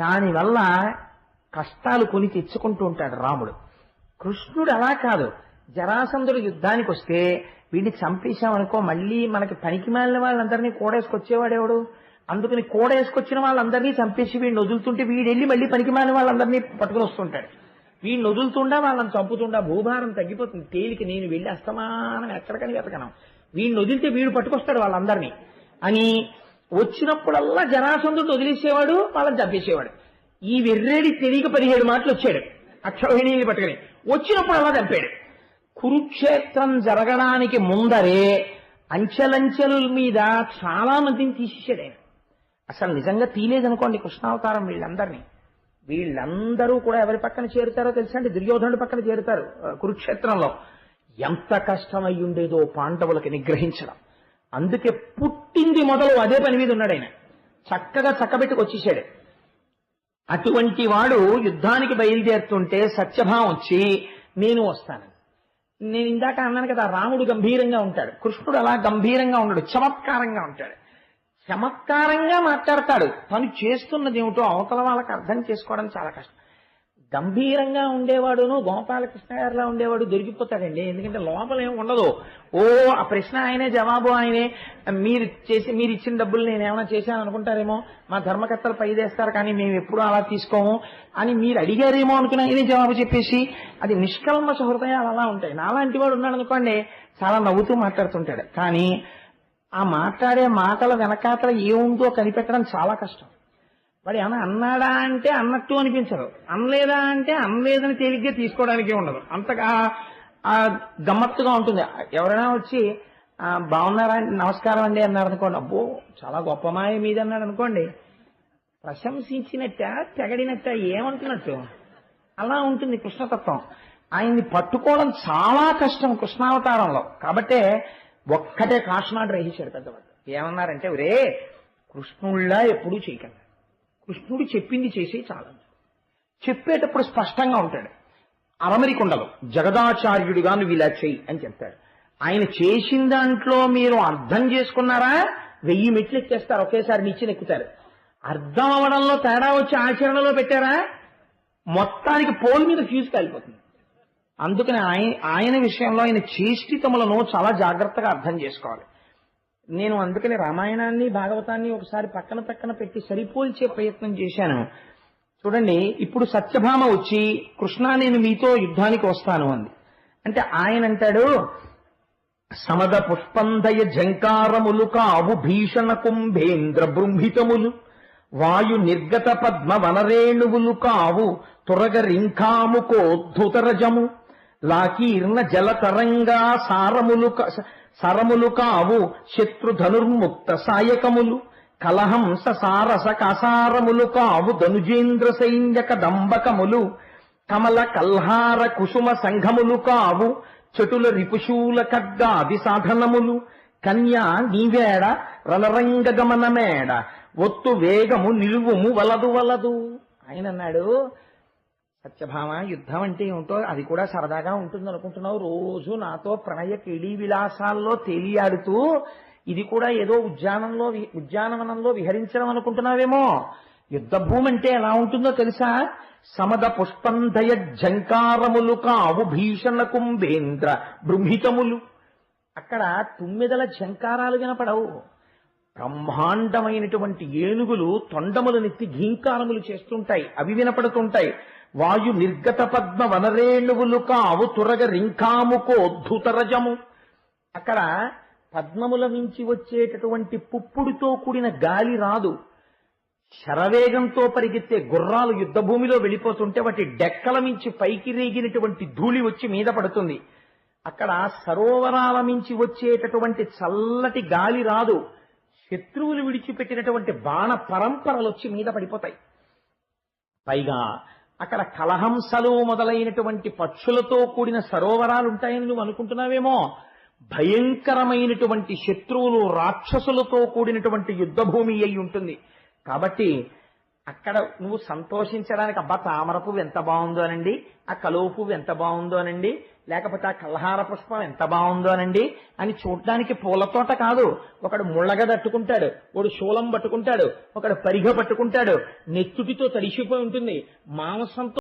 దానివల్ల కష్టాలు కొని తెచ్చుకుంటూ ఉంటాడు రాముడు. కృష్ణుడు అలా కాదు. జరాసంధుడు యుద్ధానికి వస్తే వీడిని చంపేశామనుకో మళ్ళీ మనకి పనికి మాలిన వాళ్ళందరినీ కూడేసుకొచ్చేవాడెవడు అందుకని కూడేసుకొచ్చిన వాళ్ళందరినీ చంపేసి వీడిని వదులుతుంటే వీడు వెళ్ళి మళ్ళీ పనికి మాలిన వాళ్ళందరినీ పట్టుకుని వస్తుంటాడు. వీడిని వదులుతుండా వాళ్ళని చంపుతుండా భూభారం తగ్గిపోతుంది. తేలిక నేను వెళ్ళి అస్తమానం ఎక్కడికని వెతకను. వీడిని వదిలితే వీడు పట్టుకొస్తాడు వాళ్ళందరినీ. అని వచ్చినప్పుడల్లా జరాసంధుడు వదిలేసేవాడు వాళ్ళని చంపేసేవాడు. ఈ వెర్రేడి తెలియక పదిహేడు మాటలు వచ్చాడు. అక్షోహిణీని పట్టుకుని. వచ్చినప్పుడు అలా చంపాడు. కురుక్షేత్రం జరగడానికి ముందరే అంచెలంచెల మీద చాలా మందిని తీసేసాడు ఆయన. అసలు నిజంగా తీలేదనుకోండి కృష్ణావతారం వీళ్ళందరినీ. వీళ్ళందరూ కూడా ఎవరి పక్కన చేరుతారో తెలుసండి దుర్యోధనుడి పక్కన చేరుతారు కురుక్షేత్రంలో. ఎంత కష్టమై ఉండేదో పాండవులకి నిగ్రహించడం. అందుకే పుట్టింది మొదలు అదే పని మీద ఉన్నాడు ఆయన. చక్కగా చక్కబెట్టుకు వచ్చేసాడు అటువంటి వాడు యుద్ధానికి బయలుదేరుతుంటే సత్యభావం వచ్చి నేను వస్తాను. నేను ఇందాక అన్నాను కదా రాముడు గంభీరంగా ఉంటాడు. కృష్ణుడు అలా గంభీరంగా ఉండడు చమత్కారంగా ఉంటాడు. చమత్కారంగా మాట్లాడతాడు. తను చేస్తున్నది ఏమిటో అవతల వాళ్ళకి అర్థం చేసుకోవడం చాలా కష్టం. గంభీరంగా ఉండేవాడును గోపాలకృష్ణ గారిలా ఉండేవాడు దొరికిపోతాడండి. ఎందుకంటే లోపల ఏమి ఉండదు. ఓ ఆ ప్రశ్న ఆయనే జవాబు ఆయనే. మీరు చేసి మీరు ఇచ్చిన డబ్బులు నేను ఏమైనా చేశాను అనుకుంటారేమో? మా ధర్మకర్తలు పైదేస్తారు కానీ మేము ఎప్పుడూ అలా తీసుకోము అని మీరు అడిగారేమో అనుకుని ఆయనే జవాబు చెప్పేసి అది నిష్కల్మష హృదయాలు అలా ఉంటాయి. నాలాంటి వాడు ఉన్నాడు అనుకోండి చాలా నవ్వుతూ మాట్లాడుతుంటాడు. కానీ ఆ మాట్లాడే మాటల వెనకాతల ఏముందో కనిపెట్టడం చాలా కష్టం. వాడు ఏమైనా అన్నాడా అంటే అన్నట్టు అనిపించదు. అనలేదా అంటే అనలేదని తేలిగ్గా తీసుకోవడానికి ఉండదు. అంతగా ఆ గమ్మత్తుగా ఉంటుంది. ఎవరైనా వచ్చి బాగున్నారా? నమస్కారం అండి అన్నారు అనుకోండి అబ్బో చాలా గొప్ప మాయ మీద అన్నాడు అనుకోండి ప్రశంసించినట్ట తెగడినట్ట ఏమంటున్నట్టు? అలా ఉంటుంది కృష్ణతత్వం. ఆయన్ని పట్టుకోవడం చాలా కష్టం కృష్ణావతారంలో. కాబట్టే ఒక్కటే కాషనాడు గ్రహించాడు పెద్దవాడు. ఏమన్నారంటే ఒరే కృష్ణుళ్ళ ఎప్పుడూ చేయకండి. కృష్ణుడు చెప్పింది చేసి చాలు చెప్పేటప్పుడు స్పష్టంగా ఉంటాడు. అరమరికుండలు జగదాచార్యుడిగా నువ్వు ఇలా చెయ్యి అని చెప్తాడు. ఆయన చేసిన దాంట్లో మీరు అర్థం చేసుకున్నారా? వెయ్యి మెట్లు ఎక్కేస్తారు ఒకేసారి నిచ్చిన ఎక్కుతారు. అర్థం అవడంలో తేడా వచ్చి ఆచరణలో పెట్టారా? మొత్తానికి పోల్ మీద ఫ్యూజ్ కాలిపోతుంది. అందుకని ఆయన ఆయన విషయంలో ఆయన చేష్టితములను చాలా జాగ్రత్తగా అర్థం చేసుకోవాలి. నేను అందుకని రామాయణాన్ని భాగవతాన్ని ఒకసారి పక్కన పక్కన పెట్టి సరిపోల్చే ప్రయత్నం చేశాను. చూడండి ఇప్పుడు సత్యభామ వచ్చి కృష్ణ నేను మీతో యుద్ధానికి వస్తాను అంది. అంటే ఆయన అంటాడు సమద పుష్పందయ జంకారములు కావు భీషణ కుంభేంద్ర బృంభితములు. వాయు నిర్గత పద్మ వనరేణువులు కావు తురగ రింఖాముకోద్ధుతరజము లాకీర్ణ జలతరంగా సారములు సరములు కావు శత్రుధనుర్ముక్త సాయకములు. కలహంస సారస కసారములు కావు ధనుజేంద్ర సైన్యక దంబకములు. కమల కల్హార కుసుమ సంఘములు కావు చటుల రిపుశూల ఖడ్గాది సాధనములు. కన్యా నీవేడ రణరంగ గమనమేడ. ఒత్తు వేగము నిలువుము వలదు వలదు. ఆయన అన్నాడు సత్యభామ యుద్ధం అంటే ఏమిటో అది కూడా సరదాగా ఉంటుంది అనుకుంటున్నావు రోజు నాతో ప్రణయ కిళీ విలాసాల్లో తేలియాడుతూ ఇది కూడా ఏదో ఉద్యానంలో ఉద్యానవనంలో విహరించడం అనుకుంటున్నావేమో. యుద్ధ భూమి అంటే ఎలా ఉంటుందో తెలుసా? సమద పుష్పంధయ జంకారములు కావు భీషణ కుంభేంద్ర బృంహితములు. అక్కడ తుమ్మిదల జంకారాలు వినపడవు. బ్రహ్మాండమైనటువంటి ఏనుగులు తొండములనెత్తి ఘీంకారములు చేస్తుంటాయి. అవి వినపడుతుంటాయి. వాయు నిర్గత పద్మ వనరేణువులు కావు తురగ రింకాముకోద్ధుతరజము అక్కడ పద్మముల నుంచి వచ్చేటటువంటి పుప్పుడితో కూడిన గాలి రాదు. శరవేగంతో పరిగెత్తే గుర్రాలు యుద్ధ భూమిలో వెళ్ళిపోతుంటే వాటి డెక్కల మించి పైకి రేగినటువంటి ధూళి వచ్చి మీద పడుతుంది. అక్కడ సరోవరాల మించి వచ్చేటటువంటి చల్లటి గాలి రాదు. శత్రువులు విడిచిపెట్టినటువంటి బాణ పరంపరలు వచ్చి మీద పడిపోతాయి. పైగా అక్కడ కలహంసలు మొదలైనటువంటి పక్షులతో కూడిన సరోవరాలు ఉంటాయని నువ్వు అనుకుంటున్నావేమో? భయంకరమైనటువంటి శత్రువులు రాక్షసులతో కూడినటువంటి యుద్ధ భూమి అయి ఉంటుంది. కాబట్టి అక్కడ నువ్వు సంతోషించడానికి అబ్బా తామర పువ్వు ఎంత బాగుందో అనండి ఆ కలువ పువ్వు ఎంత బాగుందో అనండి లేకపోతే ఆ కల్హార పుష్పం ఎంత బాగుందో అనండి అని చూడడానికి పూల తోట కాదు. ఒకడు ముళ్ళగ తట్టుకుంటాడు ఒకడు శూలం పట్టుకుంటాడు ఒకడు పరిగ పట్టుకుంటాడు నెత్తుటితో తడిసిపోయి ఉంటుంది. మాంసంతో